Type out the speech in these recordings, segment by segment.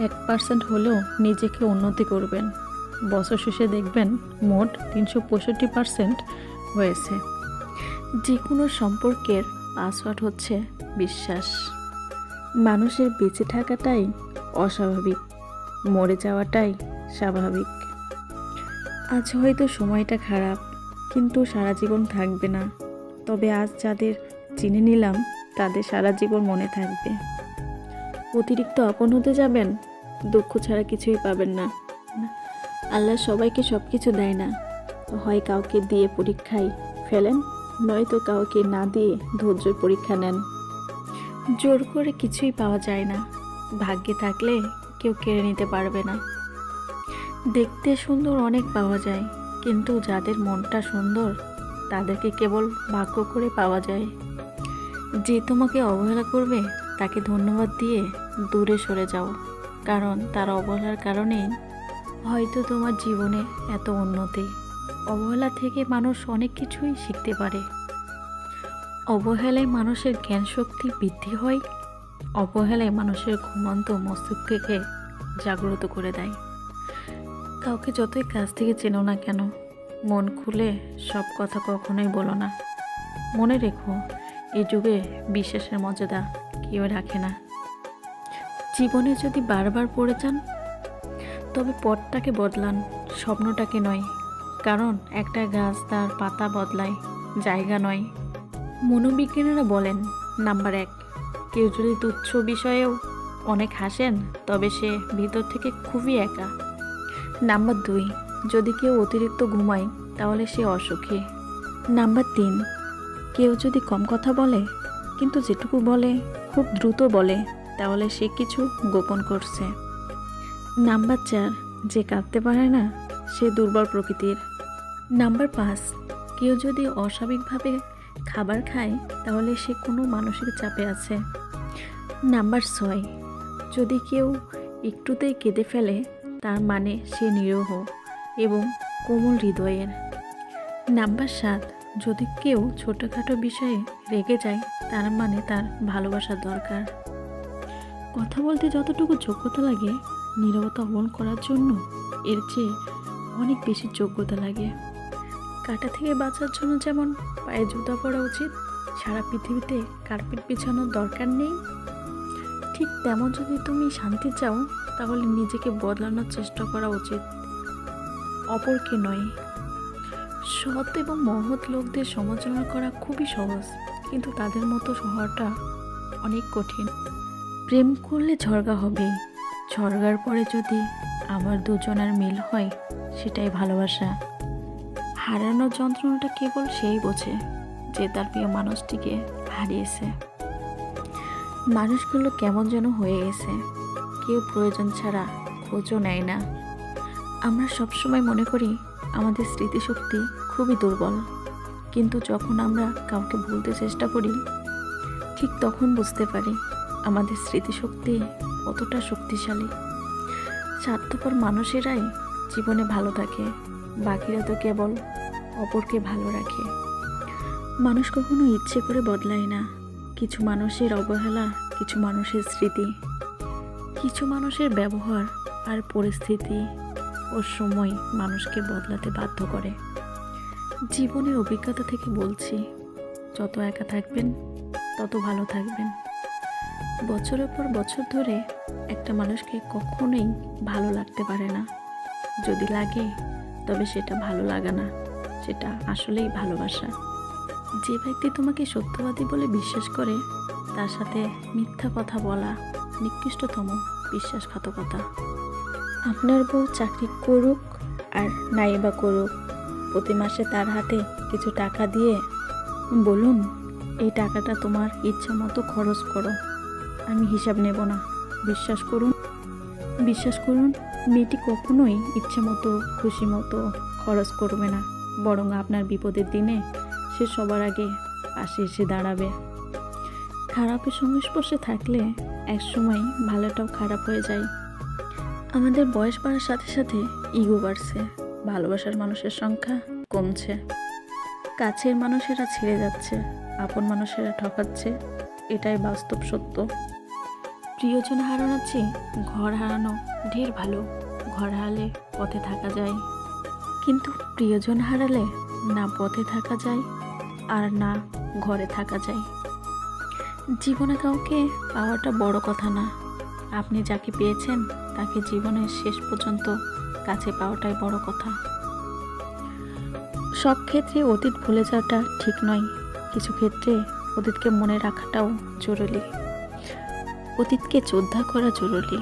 এক পার্সেন্ট হলেও নিজেকে উন্নতি করবেন। বছর শেষে দেখবেন মোট তিনশো পঁয়ষট্টি পার্সেন্ট হয়েছে। যে কোনো সম্পর্কের পাসওয়ার্ড হচ্ছে বিশ্বাস। মানুষের বেঁচে থাকাটাই অস্বাভাবিক, মরে যাওয়াটাই স্বাভাবিক। আজ হয়তো সময়টা খারাপ, কিন্তু সারা জীবন থাকবে না। তবে আজ যাদের চিনে নিলাম, তাদের সারা জীবন মনে থাকবে। অতিরিক্ত আপন হতে যাবেন? দুঃখ ছাড়া কিছুই পাবেন না। আল্লাহ সবাইকে সব কিছু দেয় না। হয় কাউকে দিয়ে পরীক্ষায় ফেলেন, নয়তো কাউকে না দিয়ে ধৈর্যের পরীক্ষা নেন। জোর করে কিছুই পাওয়া যায় না। ভাগ্যে থাকলে কেউ কেড়ে নিতে পারবে না। দেখতে সুন্দর অনেক পাওয়া যায়, কিন্তু যাদের মনটা সুন্দর, তাদেরকে কেবল ভাগ্য করে পাওয়া যায়। যে তোমাকে অবহেলা করবে, তাকে ধন্যবাদ দিয়ে দূরে সরে যাও, কারণ তার অবহেলার কারণেই হয়তো তোমার জীবনে এত উন্নতি। অবহেলা থেকে মানুষ অনেক কিছুই শিখতে পারে। অবহেলায় মানুষের জ্ঞান শক্তি বৃদ্ধি হয়, অবহেলায় মানুষের ঘুমন্ত মস্তিষ্ককে জাগ্রত করে দেয়। কাউকে যতই কাছ থেকে চেনো না কেন, মন খুলে সব কথা কখনোই বলো না। মনে রেখো, এই যুগে বিশ্বাসের মর্যাদা কেউ রাখে না। জীবনে যদি বারবার পড়ে যান, তবে পথটাকে বদলান, স্বপ্নটাকে নয়। কারণ একটা গাছ তার পাতা বদলায়, জায়গা নয়। মনোবিজ্ঞানীরা বলেন, নাম্বার এক, কেউ যদি তুচ্ছ বিষয়েও অনেক হাসেন, তবে সে ভিতর থেকে খুবই একা। নাম্বার দুই, যদি কেউ অতিরিক্ত ঘুমায়, তাহলে সে অসুখী। নাম্বার তিন, কেউ যদি কম কথা বলে, কিন্তু যেটুকু বলে, খুব দ্রুত বলে। তাহলে সে কিছু গোপন করছে। নাম্বার চার, যে কাঁদতে পারে না, সে দুর্বল প্রকৃতির। নাম্বার পাঁচ, কেউ যদি অস্বাভাবিকভাবে খাবার খায়, তাহলে সে কোনো মানসিক চাপে আছে। নাম্বার ছয়, যদি কেউ একটুতেই কেঁদে ফেলে, তার মানে সে নিরহ এবং কোমল হৃদয়ের। নাম্বার সাত, যদি কেউ ছোটোখাটো বিষয়ে রেগে যায়, তার মানে তার ভালোবাসার দরকার। কথা বলতে যতটুকু যোগ্যতা লাগে, নীরবতা অবলম্বন করার জন্য এর চেয়ে অনেক বেশি যোগ্যতা লাগে। কাটা থেকে বাঁচার জন্য যেমন পায়ে জুতা পরা উচিত, সারা পৃথিবীতে কার্পেট বিছানোর দরকার নেই। ঠিক তেমন যদি তুমি শান্তি চাও, তাহলে নিজেকে বদলানোর চেষ্টা করা উচিত। অপরকে নয়। সৎ এবং মহৎ লোকদের সমালোচনা করা খুবই সহজ, কিন্তু তাদের মতো হওয়াটা অনেক কঠিন। প্রেম করলে ঝরগা হবে। ঝরগার পরে যদি আবার দুজনের মিল হয়, সেটাই ভালোবাসা। হারানোর যন্ত্রণাটা কেবল সেই বোঝে যে তার প্রিয় মানুষটিকে হারিয়েছে। মানুষগুলো কেমন যেন হয়ে গেছে। কেউ প্রয়োজন ছাড়া খোঁজও নেয় না। আমরা সবসময় মনে করি আমাদের স্মৃতিশক্তি খুবই দুর্বল। কিন্তু যখন আমরা কাউকে ভুলতে চেষ্টা করি, ঠিক তখন বুঝতে পারি আমাদের স্মৃতিশক্তি কতটা শক্তিশালী। স্বার্থপর মানুষেরাই জীবনে ভালো থাকে, বাকিরা তো কেবল অপরকে ভালো রাখে। মানুষ কখনো ইচ্ছে করে বদলায় না। কিছু মানুষের অবহেলা, কিছু মানুষের স্মৃতি, কিছু মানুষের ব্যবহার আর পরিস্থিতি ও সময় মানুষকে বদলাতে বাধ্য করে। জীবনের অভিজ্ঞতা থেকে বলছি, যত একা থাকবেন, তত ভালো থাকবেন। বছরের পর বছর ধরে একটা মানুষকে কখনোই ভালো লাগতে পারে না। যদি লাগে, তবে সেটা ভালো লাগা না, সেটা আসলেই ভালোবাসা। যে ব্যক্তি তোমাকে সত্যবাদী বলে বিশ্বাস করে, তার সাথে মিথ্যা কথা বলা নিকৃষ্টতম বিশ্বাসঘাতকতা। আপনার বউ চাকরি করুক আর নাই বা করুক, প্রতি মাসে তার হাতে কিছু টাকা দিয়ে বলুন, এই টাকাটা তোমার ইচ্ছা মতো খরচ করো। আমি হিসাব নেব না। বিশ্বাস করুন বিশ্বাস করুন, মেয়েটি কখনোই ইচ্ছে মতো, খুশি মতো খরচ করবে না। বরং আপনার বিপদের দিনে সে সবার আগে পাশে এসে দাঁড়াবে। খারাপের সংস্পর্শে থাকলে একসময় ভালোটাও খারাপ হয়ে যায়। আমাদের বয়স বাড়ার সাথে সাথে ইগো বাড়ছে, ভালোবাসার মানুষের সংখ্যা কমছে। কাছের মানুষেরা ছেড়ে যাচ্ছে, আপন মানুষেরা ঠকাচ্ছে, এটাই বাস্তব সত্য। প্রিয়জন হারানোর চেয়ে ঘর হারানো ঢের ভালো। ঘর হারালে পথে থাকা যায়। কিন্তু প্রিয়জন হারালে না পথে থাকা যায় আর না ঘরে থাকা যায়। জীবনে কাউকে পাওয়াটা বড় কথা না। আপনি যাকে পেয়েছেন, তাকে জীবনের শেষ পর্যন্ত কাছে পাওয়াটাই বড় কথা। সব ক্ষেত্রে অতীত ভুলে যাওয়াটা ঠিক নয়। কিছু ক্ষেত্রে অতীতকে মনে রাখাটাও জরুরি। অতীতকে শ্রদ্ধা করা জরুরি।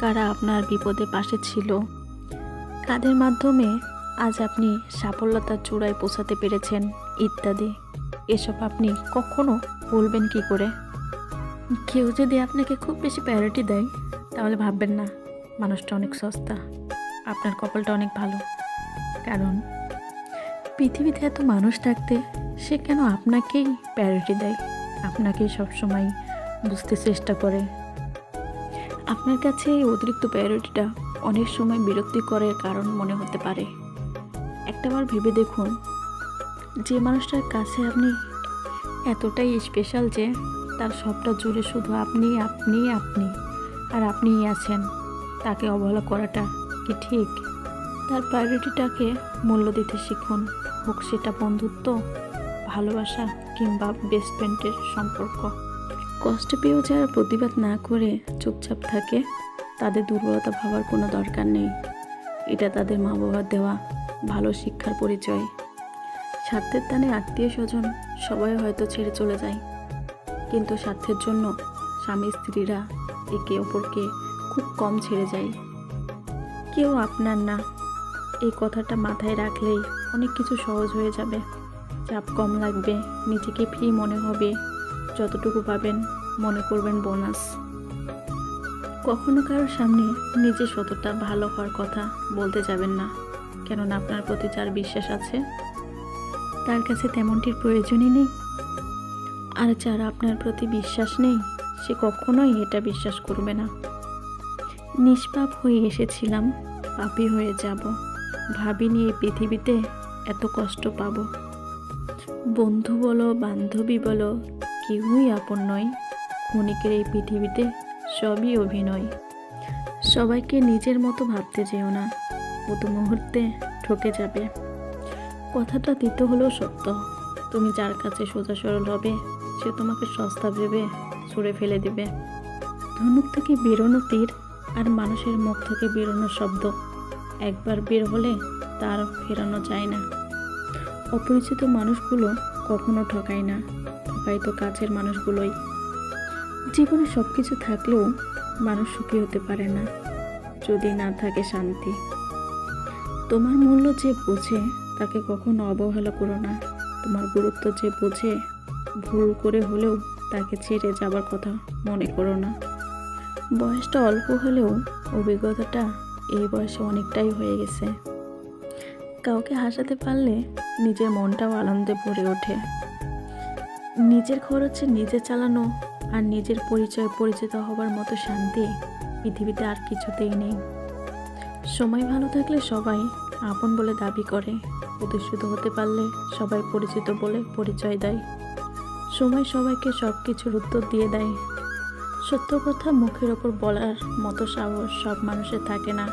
কারা আপনার বিপদে পাশে ছিল? কাদের মাধ্যমে আজ আপনি সাফল্যতার চূড়ায় পৌঁছাতে পেরেছেন, ইত্যাদি। এসব আপনি কখনো বলবেন কি করে? কেউ যদি আপনাকে খুব বেশি প্রায়োরিটি দেয়, তাহলে ভাববেন না, মানুষটা অনেক সস্তা। আপনার কপালটা অনেক ভালো। কারণ পৃথিবীতে এত মানুষ থাকতে সে কেন আপনাকেই প্রায়োরিটি দেয়? আপনাকেই সবসময় বুঝতে চেষ্টা করে। আপনার কাছে এই অতিরিক্ত প্রায়োরিটিটা অনেক সময় বিরক্তিকরের কারণ মনে হতে পারে। একটাবার ভেবে দেখুন, যে মানুষটার কাছে আপনি এতটাই স্পেশাল যে তার সবটা জুড়ে শুধু আপনি আপনি আপনি আর আপনিই আছেন। তাকে অবহেলা করাটা কি ঠিক? তার প্রায়োরিটিটাকে মূল্য দিতে শিখুন। হোক সেটা বন্ধুত্ব, ভালোবাসা কিংবা বেস্ট ফ্রেন্ডের সম্পর্ক। কষ্ট পেয়েও যারা প্রতিবাদ না করে চুপচাপ থাকে, তাদের দুর্বলতা ভাবার কোনো দরকার নেই। এটা তাদের মা বাবার দেওয়া ভালো শিক্ষার পরিচয়। স্বার্থের টানে আত্মীয় স্বজন সবাই হয়তো ছেড়ে চলে যায়। কিন্তু স্বার্থের জন্য স্বামী স্ত্রীরা একে অপরকে খুব কম ছেড়ে যায়। কেউ আপনার না। এই কথাটা মাথায় রাখলেই অনেক কিছু সহজ হয়ে যাবে। চাপ কম লাগবে, নিজেকে ফ্রি মনে হবে। যতটুকু পাবেন, মনে করবেন বোনাস। কখনো কারোর সামনে নিজে শতটা ভালো হওয়ার কথা বলতে যাবেন না, কেননা আপনার প্রতি যার বিশ্বাস আছে, তার কাছে তেমনটির প্রয়োজনই নেই। আর যার আপনার প্রতি বিশ্বাস নেই, সে কখনোই এটা বিশ্বাস করবে না। নিষ্পাপ হয়ে এসেছিলাম, পাপী হয়ে যাব। ভাবিনি এই পৃথিবীতে এত কষ্ট পাবো। বন্ধু বলো, বান্ধবী বলো কেউই আপন নয়। ক্ষণিকের এই পৃথিবীতে সবই অভিনয়। সবাইকে নিজের মতো ভাবতে যেও না প্রতি মুহূর্তে ঠকে যাবে। কথাটা দিতে হলেও সত্য। তুমি যার কাছে সোজা সরল হবে, সে তোমাকে সস্তা ভেবে ছুঁড়ে ফেলে দিবে। ধনুক থেকে বেরোনো তীর আর মানুষের মুখ থেকে বেরোনো শব্দ। একবার বের হলে তার ফেরানো যায় না। অপরিচিত মানুষগুলো কখনো ঠকায় না। ঠকায় তো কাছের মানুষগুলোই। জীবনে সব কিছু থাকলেও মানুষ সুখী হতে পারে না, যদি না থাকে শান্তি। তোমার মূল্য যে বোঝে, তাকে কখনো অবহেলা করো না। তোমার গুরুত্ব যে বোঝে, ভুল করে হলেও তাকে ছেড়ে যাবার কথা মনে করো না। বয়সটা অল্প হলেও অভিজ্ঞতাটা এই বয়সে অনেকটাই হয়ে গেছে। কাউকে হাসাতে পারলে নিজের মনটাও আনন্দে ভরে ওঠে। নিজের খরচে নিজে চালানো আর নিজের পরিচয় পরিচিত হবার মতো শান্তি পৃথিবীতে আর কিছুতেই নেই। সময় ভালো থাকলে সবাই আপন বলে দাবি করে, প্রতিষ্ঠিত হতে পারলে সবাই পরিচিত বলে পরিচয় দেয়। সময় সবাইকে সব কিছুর উত্তর দিয়ে দেয়। সত্য কথা মুখের ওপর বলার মতো সাহস সব মানুষের থাকে না।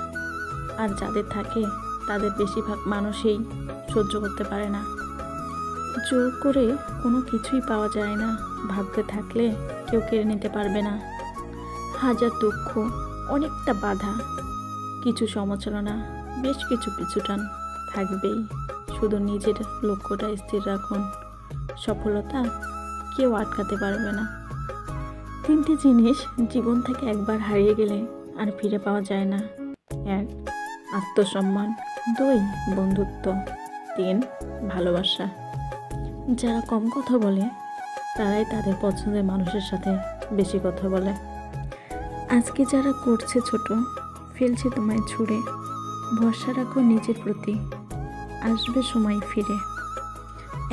আর যাদের থাকে, তাদের বেশিরভাগ মানুষই সহ্য করতে পারে না। জোর করে কোনো কিছুই পাওয়া যায় না। ভাগ্যে থাকলে কেউ কেড়ে নিতে পারবে না। হাজার দুঃখ, অনেকটা বাধা, কিছু সমালোচনা, বেশ কিছু পিছুটান থাকবেই। শুধু নিজের লক্ষ্যটা স্থির রাখুন। সফলতা কেউ আটকাতে পারবে না। তিনটি জিনিস জীবন থেকে একবার হারিয়ে গেলে আর ফিরে পাওয়া যায় না। এক, আত্মসম্মান। দুই, বন্ধুত্ব। তিন, ভালোবাসা। যারা কম কথা বলে, তারাই তাদের পছন্দের মানুষের সাথে বেশি কথা বলে। আজকে যারা করছে ছোট, ফেলছে তোমায় ছুঁড়ে, ভরসা রাখো নিজের প্রতি, আসবে সময় ফিরে।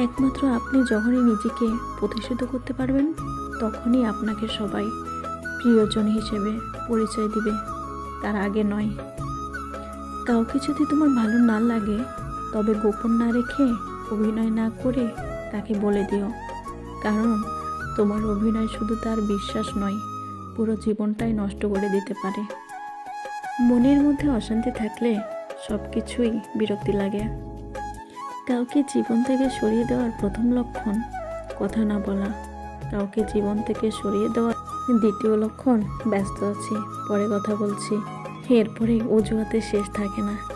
একমাত্র আপনি যখনই নিজেকে প্রতিষ্ঠিত করতে পারবেন, তখনই আপনাকে সবাই প্রিয়জন হিসেবে পরিচয় দিবে, তার আগে নয়। কাউকে যদি তোমার ভালো না লাগে, তবে গোপন না রেখে অভিনয় না করে তাকে বলে দিও। কারণ তোমার অভিনয় শুধু তার বিশ্বাস নয়, পুরো জীবনটাই নষ্ট করে দিতে পারে। মনের মধ্যে অশান্তি থাকলে সব কিছুই বিরক্তি লাগে। কাউকে জীবন থেকে সরিয়ে দেওয়ার প্রথম লক্ষণ কথা না বলা। কাউকে জীবন থেকে সরিয়ে দেওয়ার দ্বিতীয় লক্ষণ ব্যস্ত আছি, পরে কথা বলছি। এরপরে অজুহাতে শেষ থাকে না।